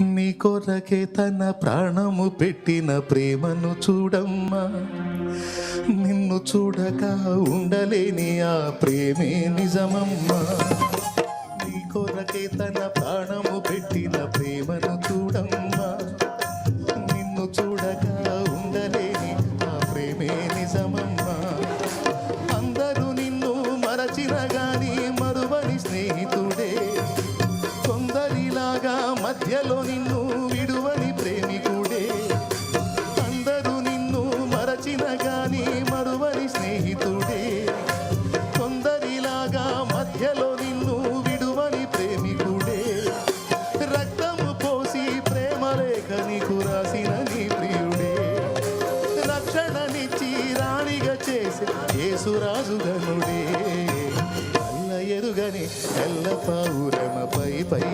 నీ కొరకే తన ప్రాణము పెట్టిన ప్రేమను చూడమ్మా. నిన్ను చూడక ఉండలేని ఆ ప్రేమే నిజమమ్మా. నీ కొరకే తన ప్రాణము పెట్టిన ప్రేమను చూడమ్మా. నిన్ను చూడక ఉండలేని ఆ ప్రేమే నిజమమ్మా. అందరూ నిన్ను మరచిన గాని మధ్యలో నిన్ను విడువని ప్రేమికుడే. అందరూ నిన్ను మరచిన గాని మరువని స్నేహితుడే. కొందరిలాగా మధ్యలో నిన్ను విడువని ప్రేమికుడే. రక్తము పోసి ప్రేమ లేఖ నీకు రాసిన నీ ప్రియుడే. రక్షణనిచ్చి రాణిగా చేసే యేసురాజుగనుడే అల్ల ఎరుగని ఎల్ల పావురమపై పైకెగిరావా